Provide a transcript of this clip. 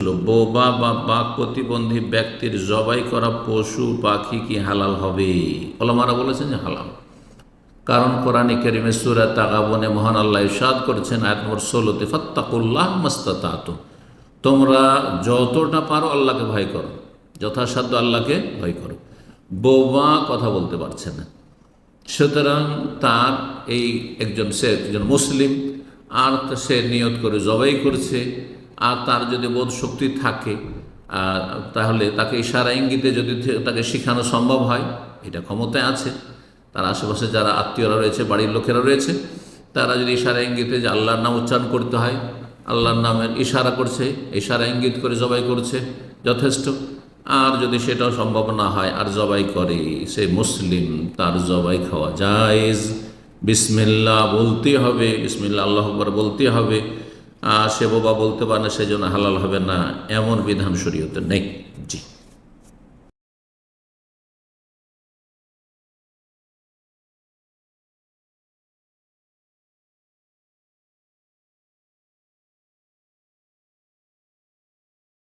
বোবা বা বাক প্রতিবন্ধী ব্যক্তির জবাই করা পশু, পাখি কি হালাল হবে? ওলামারা বলেছেন যে হালাল। কারণ কোরআনে কেরিমে সুরা তাগাবনে মহান আল্লাহ ইরশাদ করেছেন, আয়াত নম্বর ষোলোতে, ফাত্তাকুল্লাহ মাস্তাত তোমরা যতটা পারো আল্লাহকে ভয় করো, যথাসাধ্য আল্লাহকে ভয় করো। বোবা কথা বলতে পারছে না। সুতরাং তার এই একজন সে একজন মুসলিম, আর সে নিয়ত করে জবাই করছে। আর তার যদি বোধ শক্তি থাকে তাহলে তাকে ইশারা ইঙ্গিতে যদি তাকে শেখানো সম্ভব হয়, এটা ক্ষমতায় আছে। তার আশেপাশে যারা আত্মীয়রা রয়েছে, বাড়ির লোকেরা রয়েছে, তারা যদি ইশারা ইঙ্গিতে যে আল্লাহর নাম উচ্চারণ করতে হয়, আল্লাহর নামের ইশারা করছে, ইশারা ইঙ্গিত করে জবাই করছে, যথেষ্ট। আর যদি সেটাও সম্ভব না হয়, আর জবাই করে, সে মুসলিম, তার জবাই খাওয়া জায়েজ। বিসমিল্লা বলতে হবে বিসমিল্লা আল্লাহ বলতে হবে। সে বাবা বলতে পারে না সেজন্য হালাল হবে না এমন বিধান শরীয়তে নেই।